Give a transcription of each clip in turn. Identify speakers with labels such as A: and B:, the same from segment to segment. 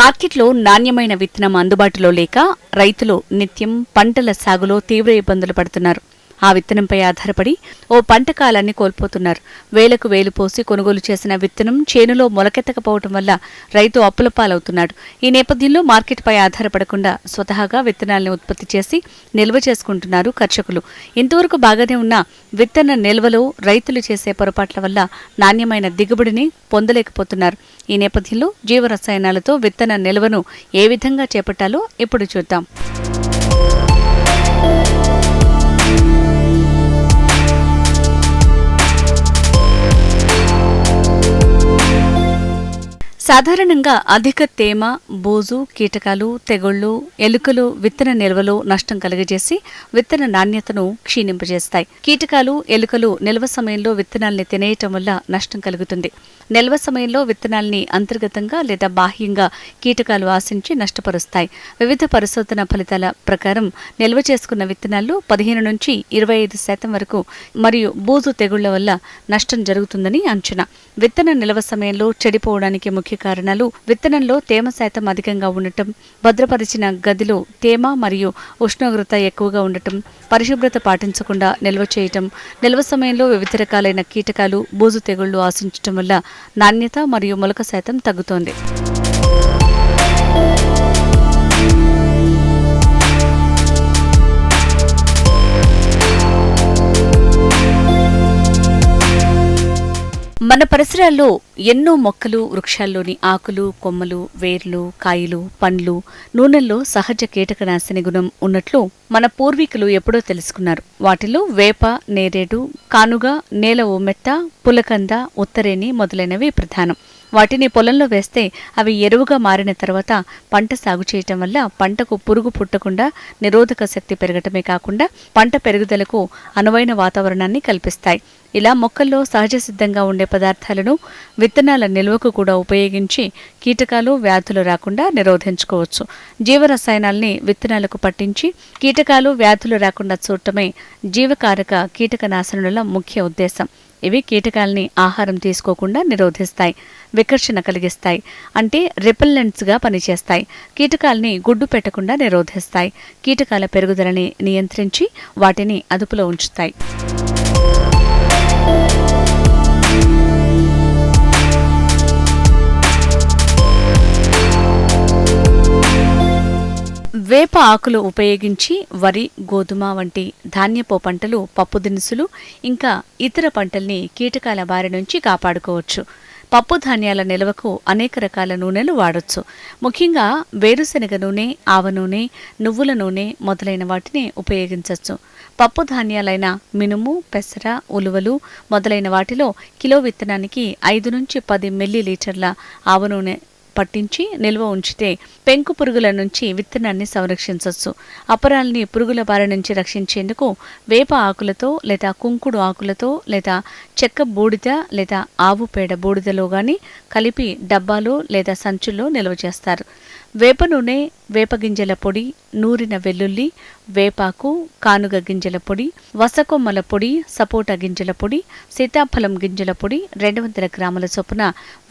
A: మార్కెట్లో నాణ్యమైన విత్తనం అందుబాటులో లేక రైతులు నిత్యం పంటల సాగులో తీవ్ర ఇబ్బందులు పడుతున్నారు. ఆ విత్తనంపై ఆధారపడి ఓ పంట కాలాన్ని కోల్పోతున్నారు. వేలకు వేలు పోసి కొనుగోలు చేసిన విత్తనం చేనులో మొలకెత్తకపోవటం వల్ల రైతు అప్పుల పాలవుతున్నాడు. ఈ నేపథ్యంలో మార్కెట్పై ఆధారపడకుండా స్వతహాగా విత్తనాలను ఉత్పత్తి చేసి నిల్వ చేసుకుంటున్నారు కర్షకులు. ఇంతవరకు బాగానే ఉన్న విత్తన నిల్వలో రైతులు చేసే పొరపాట్ల వల్ల నాణ్యమైన దిగుబడిని పొందలేకపోతున్నారు. ఈ నేపథ్యంలో జీవరసాయనాలతో విత్తన నిల్వను ఏ విధంగా చేపట్టాలో ఇప్పుడు చూద్దాం. సాధారణంగా అధిక తేమ బూజు కీటకాలు తెగుళ్ళు ఎలుకలు విత్తన నిల్వలో నష్టం కలుగజేసి విత్తన నాణ్యతను క్షీణింపజేస్తాయి. కీటకాలు ఎలుకలు నిల్వ సమయంలో విత్తనాల్ని తినేయటం వల్ల నష్టం కలుగుతుంది. నిల్వ సమయంలో విత్తనాల్ని అంతర్గతంగా లేదా బాహ్యంగా కీటకాలు ఆశించి నష్టపరుస్తాయి. వివిధ పరిశోధన ఫలితాల ప్రకారం నిల్వ చేసుకున్న విత్తనాలు పదిహేను నుంచి ఇరవై ఐదు శాతం వరకు మరియు బూజు తెగుళ్ళ వల్ల నష్టం జరుగుతుందని అంచనా. విత్తన నిల్వ సమయంలో చెడిపోవడానికి ముఖ్య కారణాలు విత్తనంలో తేమ శాతం అధికంగా ఉండటం భద్రపరిచిన గదిలో తేమ మరియు ఉష్ణోగ్రత ఎక్కువగా ఉండటం పరిశుభ్రత పాటించకుండా నిల్వ చేయటం నిల్వ సమయంలో వివిధ రకాలైన కీటకాలు బూజు తెగుళ్ళు ఆశించటం వల్ల నాణ్యత మరియు మొలక శాతం తగ్గుతోంది. మన పరిసరాల్లో ఎన్నో మొక్కలు వృక్షాల్లోని ఆకులు కొమ్మలు వేర్లు కాయలు పండ్లు నూనెల్లో సహజ కీటకనాశిని గుణం ఉన్నట్లు మన పూర్వీకులు ఎప్పుడో తెలుసుకున్నారు. వాటిలో వేప నేరేడు కానుగ నేల ఉమ్మెత్త పులకంద ఉత్తరేణి మొదలైనవి ప్రధానం. వాటిని పొలంలో వేస్తే అవి ఎరువుగా మారిన తర్వాత పంట సాగు చేయటం వల్ల పంటకు పురుగు పుట్టకుండా నిరోధక శక్తి పెరగటమే కాకుండా పంట పెరుగుదలకు అనువైన వాతావరణాన్ని కల్పిస్తాయి. ఇలా మొక్కల్లో సహజ సిద్ధంగా ఉండే పదార్థాలను విత్తనాల నిల్వకు కూడా ఉపయోగించి కీటకాలు వ్యాధులు రాకుండా నిరోధించుకోవచ్చు. జీవరసాయనాల్ని విత్తనాలకు పట్టించి కీటకాలు వ్యాధులు రాకుండా చూడటమే జీవకారక కీటకనాశనుల ముఖ్య ఉద్దేశం. ఇవి కీటకాల్ని ఆహారం తీసుకోకుండా నిరోధిస్తాయి వికర్షణ కలిగిస్తాయి అంటే రిపెల్లెంట్స్గా పనిచేస్తాయి. కీటకాల్ని గుడ్డు పెట్టకుండా నిరోధిస్తాయి. కీటకాల పెరుగుదలని నియంత్రించి వాటిని అదుపులో ఉంచుతాయి. వేప ఆకులు ఉపయోగించి వరి గోధుమ వంటి ధాన్యపు పంటలు పప్పు దినుసులు ఇంకా ఇతర పంటల్ని కీటకాల బారి నుంచి కాపాడుకోవచ్చు. పప్పు ధాన్యాల నిల్వకు అనేక రకాల నూనెలు వాడొచ్చు. ముఖ్యంగా వేరుశనగ నూనె ఆవ నూనె నువ్వుల నూనె మొదలైన వాటిని ఉపయోగించవచ్చు పప్పు ధాన్యాలైన మినుము పెసర ఉలువలు మొదలైన వాటిలో కిలో విత్తనానికి ఐదు నుంచి పది మిల్లీ లీటర్ల ఆవ నూనె పట్టించి నిల్వ ఉంచితే పెంకు పురుగుల నుంచి విత్తనాన్ని సంరక్షించవచ్చు అపరాల్ని పురుగుల బారి నుంచి రక్షించేందుకు వేప ఆకులతో లేదా కుంకుడు ఆకులతో లేదా చెక్క బూడిద లేదా ఆవు పేడ బూడిదలో గాని కలిపి డబ్బాలో లేదా సంచుల్లో నిల్వ చేస్తారు. వేప నూనె వేపగింజల పొడి నూరిన వెల్లుల్లి వేపాకు కానుగ గింజల పొడి వసకొమ్మల పొడి సపోటా గింజల పొడి సీతాఫలం గింజల పొడి రెండు వందల గ్రాముల చొప్పున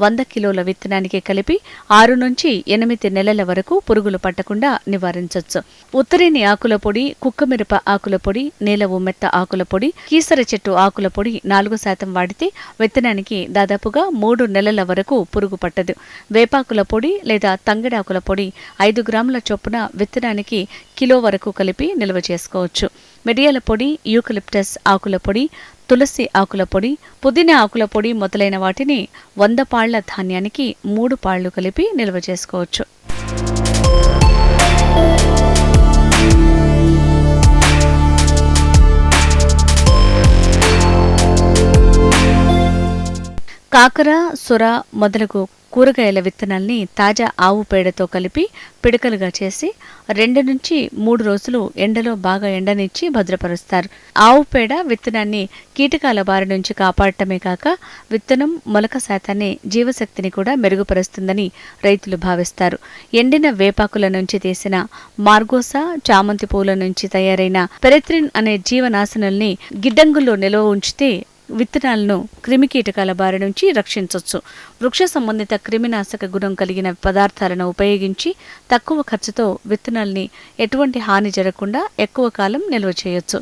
A: వంద కిలోల విత్తనానికి కలిపి ఆరు నుంచి ఎనిమిది నెలల వరకు పురుగులు పట్టకుండా నివారించవచ్చు ఉత్తరేని ఆకుల పొడి కుక్కమిరప ఆకుల పొడి నేల మెత్త ఆకుల పొడి కీసర చెట్టు ఆకుల పొడి నాలుగు శాతం వాడితే విత్తనానికి దాదాపుగా మూడు నెలల వరకు పురుగు పట్టదు. వేపాకుల పొడి లేదా తంగడాకుల పొడి ఐదు గ్రాముల చొప్పున విత్తనానికి కిలో వరకు కలిపి నిల్వ చేసుకోవచ్చు. మిరియాల పొడి యూకలిప్టస్ ఆకుల పొడి తులసి ఆకుల పొడి పుదీనా ఆకుల పొడి మొదలైన వాటిని వంద పాళ్ళ ధాన్యానికి మూడు పాళ్ళు కలిపి నిల్వ చేసుకోవచ్చు. కాకర సొర మొదలగు కూరగాయల విత్తనాల్ని తాజా ఆవు పేడతో కలిపి పిడకలుగా చేసి రెండు నుంచి మూడు రోజులు ఎండలో బాగా ఎండనిచ్చి భద్రపరుస్తారు. ఆవు పేడ విత్తనాన్ని కీటకాల బారి నుంచి కాపాడటమే కాక విత్తనం మొలక శాతాన్ని జీవశక్తిని కూడా మెరుగుపరుస్తుందని రైతులు భావిస్తారు. ఎండిన వేపాకుల నుంచి తీసిన మార్గోసా చామంతి పూల నుంచి తయారైన పెరెత్రిన్ అనే జీవనాశనల్ని గిడ్డంగుల్లో నిల్వ ఉంచితే విత్తనాలను క్రిమికీటకాల బారి నుంచి రక్షించవచ్చు వృక్ష సంబంధిత క్రిమినాశక గుణం కలిగిన పదార్థాలను ఉపయోగించి తక్కువ ఖర్చుతో విత్తనాల్ని ఎటువంటి హాని జరగకుండా ఎక్కువ కాలం నిల్వ చేయొచ్చు.